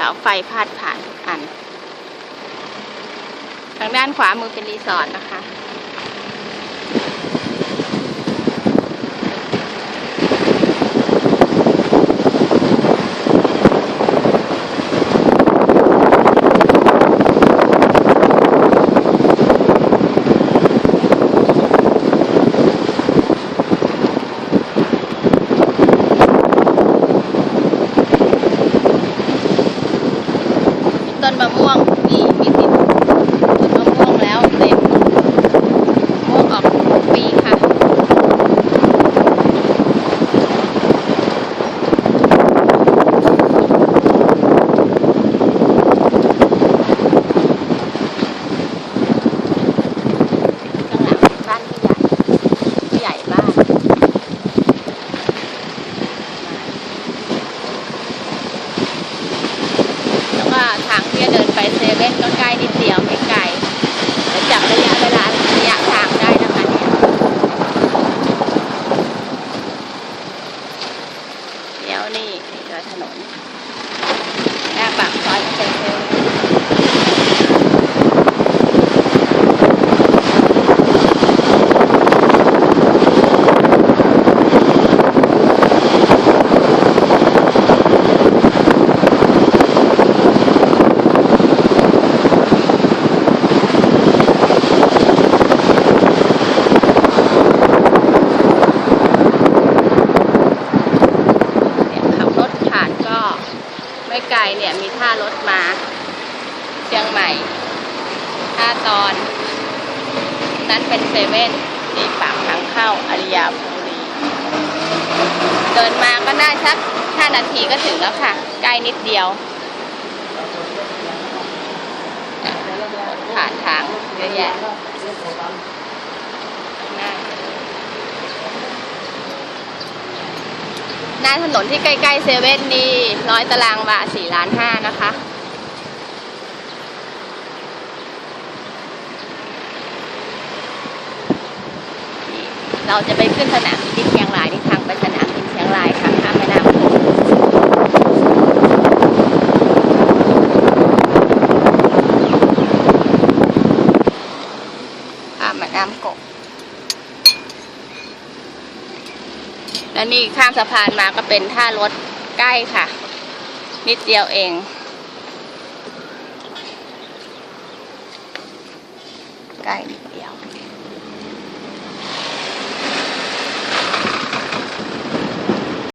สาไฟพาดผ่านทุกอัน ทางด้านขวามือเป็นรีสอร์ทนะคะ นมะม่วงนี่มีติดต้นมะม่วงแล้วเต็มมะม่วงออกทุกปีค่ะ ข้างหลังบ้านผู้ใหญ่ผู้ใหญ่บ้าน แล้วก็ทางที่ จะเดินไปเซเว่นก็ใกล้นิดเดียวไม่ไกลจับระยะเวลาระยะทางได้นะคะเนี่ยเดี๋ยวนี่เจอถนนหน้าปากซอยเซเว่นเนี่ยขับรถผ่านก็ ไม่ไกลเนี่ยมีท่ารถมา เชียงใหม่ท่าตอน นั้นเป็นเซเว่นที่ปากทางเข้าอาริยาภูรี เดินมาก็น่าสักห้านาทีก็ถึงแล้วค่ะ ใกล้นิดเดียวผ่านทางเยอะแยะหน้า หน้าถนนที่ใกล้ๆเซเว่นนี่ร้อยตารางบาทสี่ล้านห้านะคะ เราจะไปขึ้นสนามบินที่เชียงรายนี่ามบินเชียงรายทางข้ามแม่น้ำโขงข้ามแม่น้ำกก และนี่ข้ามสะพานมาก็เป็นท่ารถใกล้ค่ะ นิดเดียวเองใกล้นิดเดียว